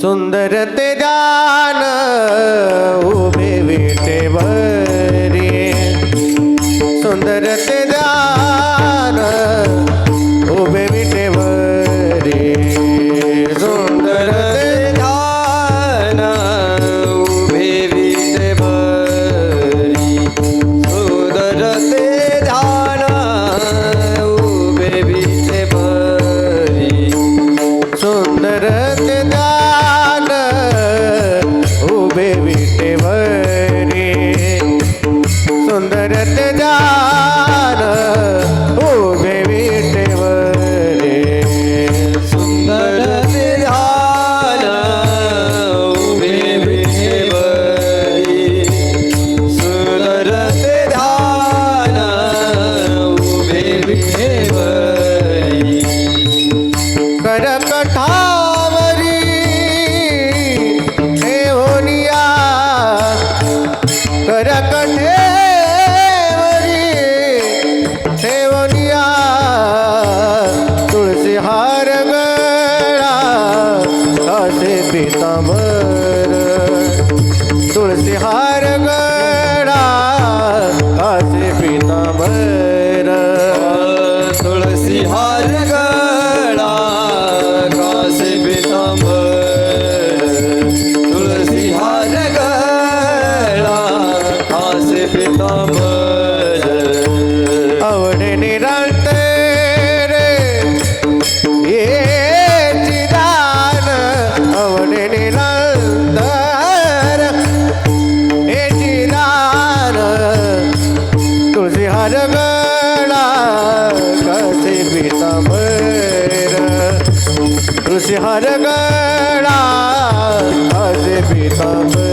सुंदर ते दान उभे विटे बरे सुंदर पिता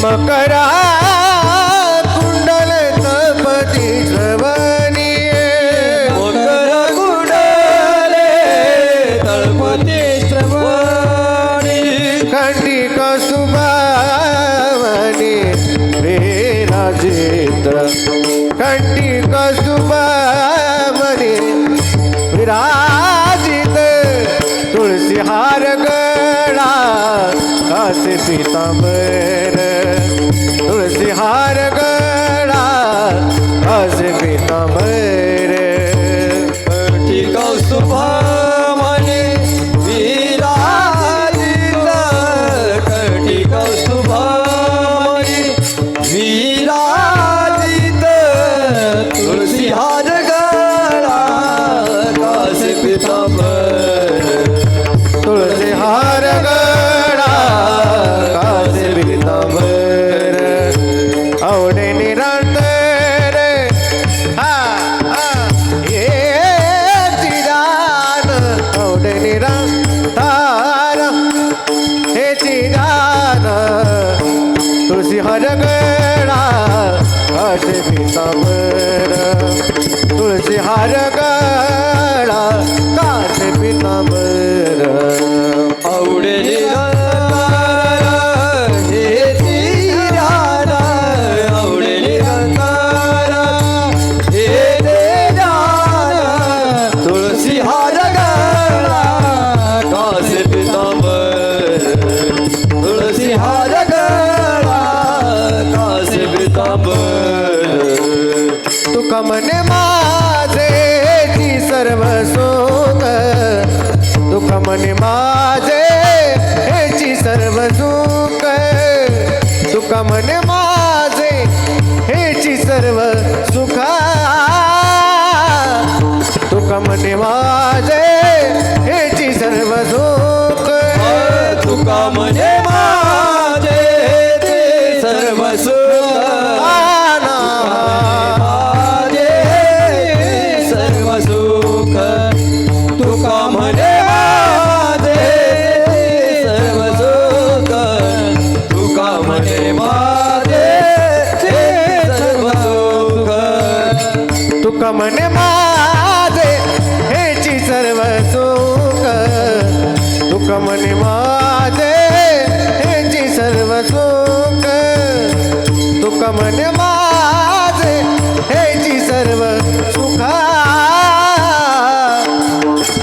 मकरा कुंडल तपती श्रवणी मकर कुंडल तळपती श्रवणी खंडी कसुबावणी विराजित्र खंडी कसुबावणी विरा पिताम्बर तुळशी हार गळा कासे पितांबर. मन माझे ती सर्व सोंग दुःख माझे ह्याची सर्व सुख. दुःख माझे ह्याची सर्व सुखा. दुःख माझे ह्याची सर्व सुख. दुःख म्हणे मा मनी माझे हेची सर्व सुख तुक मन माझे हेची सर्व सुखा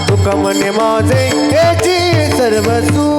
तुक मन माझे हेची सर्व सुख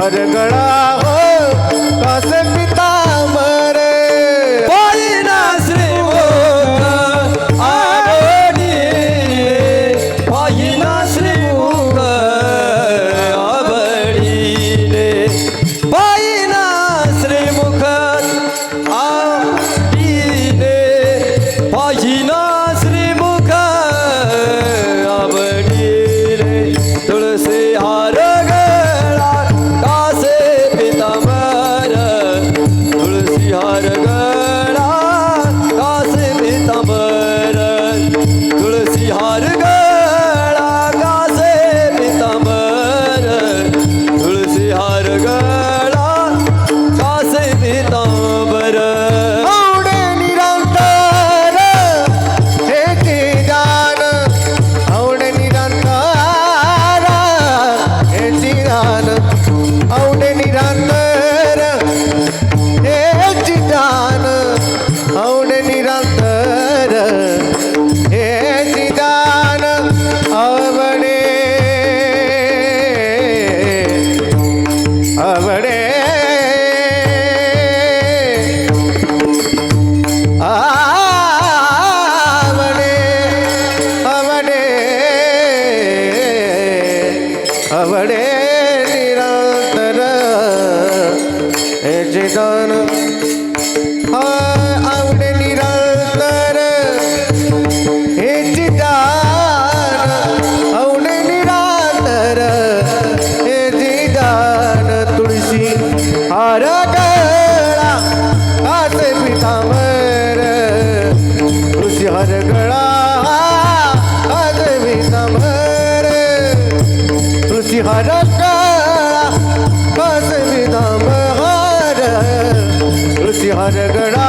ಮರಗಳ மரகடா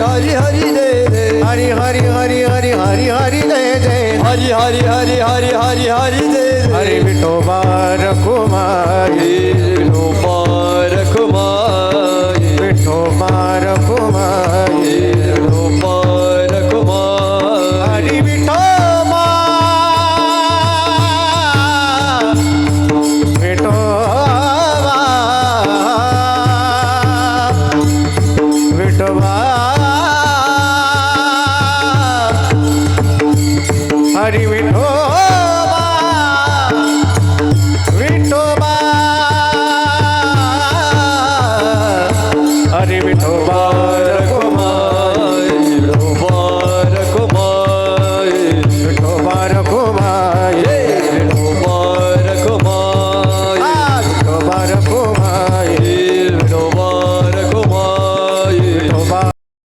हरि हरि जय जय हरि हरि हरि हरि हरि हरि जय जय हरि हरि हरि हरि हरि हरि जय हरि विठोबा रखुमारी